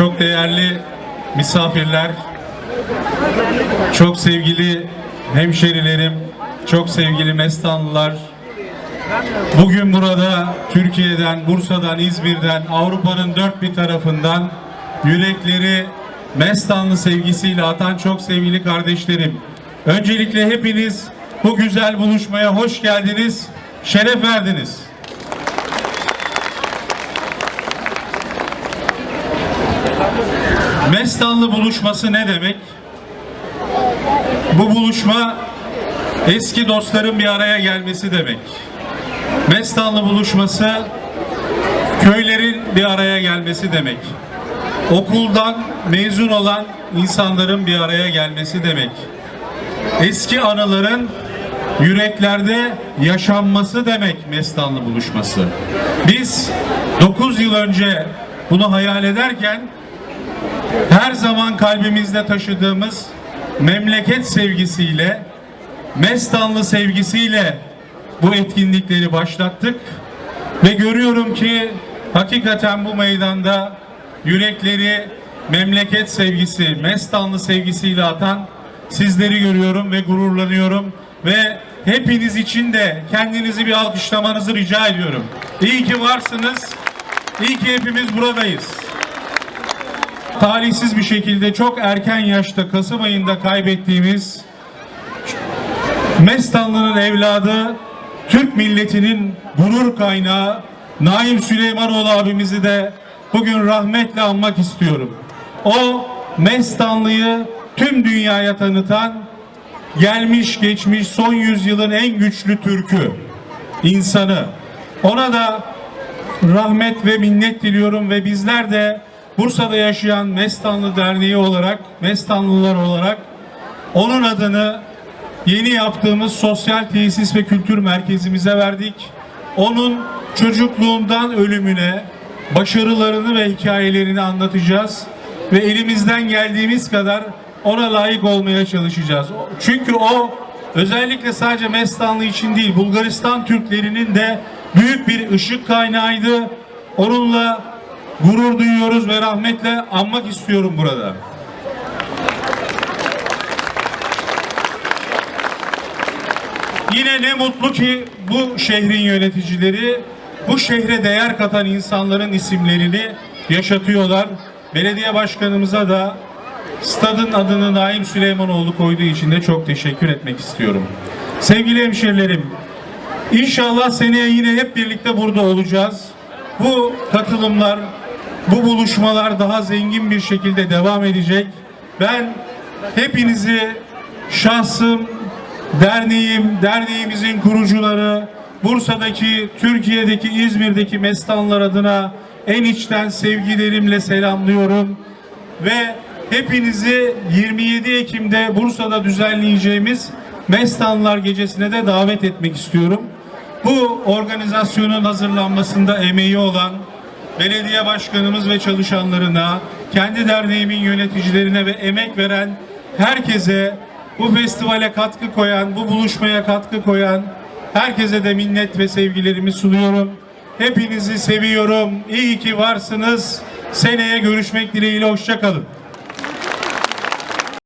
Çok değerli misafirler, çok sevgili hemşerilerim, çok sevgili Mestanlılar. Bugün burada Türkiye'den, Bursa'dan, İzmir'den, Avrupa'nın dört bir tarafından yürekleri Mestanlı sevgisiyle atan çok sevgili kardeşlerim. Öncelikle hepiniz bu güzel buluşmaya hoş geldiniz, şeref verdiniz. Mestanlı buluşması ne demek? Bu buluşma eski dostların bir araya gelmesi demek. Mestanlı buluşması köylerin bir araya gelmesi demek. Okuldan mezun olan insanların bir araya gelmesi demek. Eski anıların yüreklerde yaşanması demek Mestanlı buluşması. Biz 9 yıl önce bunu hayal ederken her zaman kalbimizde taşıdığımız memleket sevgisiyle, Mestanlı sevgisiyle bu etkinlikleri başlattık ve görüyorum ki hakikaten bu meydanda yürekleri memleket sevgisi, Mestanlı sevgisiyle atan sizleri görüyorum ve gururlanıyorum ve hepiniz için de kendinizi bir alkışlamanızı rica ediyorum. İyi ki varsınız. İyi ki hepimiz buradayız talihsiz bir şekilde çok erken yaşta Kasım ayında kaybettiğimiz Mestanlı'nın evladı Türk milletinin gurur kaynağı Naim Süleymanoğlu abimizi de bugün rahmetle anmak istiyorum. O Mestanlı'yı tüm dünyaya tanıtan gelmiş geçmiş son yüzyılın en güçlü Türk'ü, insanı. Ona da rahmet ve minnet diliyorum ve bizler de Bursa'da yaşayan Mestanlı Derneği olarak, Mestanlılar olarak onun adını yeni yaptığımız sosyal tesis ve kültür merkezimize verdik. Onun çocukluğundan ölümüne başarılarını ve hikayelerini anlatacağız ve elimizden geldiğimiz kadar ona layık olmaya çalışacağız. Çünkü o özellikle sadece Mestanlı için değil, Bulgaristan Türklerinin de büyük bir ışık kaynağıydı. Onunla gurur duyuyoruz ve rahmetle anmak istiyorum burada. Yine ne mutlu ki bu şehrin yöneticileri bu şehre değer katan insanların isimlerini yaşatıyorlar. Belediye başkanımıza da stadın adını Naim Süleymanoğlu koyduğu için de çok teşekkür etmek istiyorum. Sevgili hemşerilerim, inşallah seneye yine hep birlikte burada olacağız. Bu katılımlar, bu buluşmalar daha zengin bir şekilde devam edecek. Ben hepinizi şahsım, derneğim, derneğimizin kurucuları, Bursa'daki, Türkiye'deki, İzmir'deki mestanlar adına en içten sevgilerimle selamlıyorum. Ve hepinizi 27 Ekim'de Bursa'da düzenleyeceğimiz Mestanlar Gecesi'ne de davet etmek istiyorum. Bu organizasyonun hazırlanmasında emeği olan belediye başkanımız ve çalışanlarına, kendi derneğimin yöneticilerine ve emek veren herkese, bu festivale katkı koyan, bu buluşmaya katkı koyan herkese de minnet ve sevgilerimi sunuyorum. Hepinizi seviyorum. İyi ki varsınız. Seneye görüşmek dileğiyle hoşça kalın.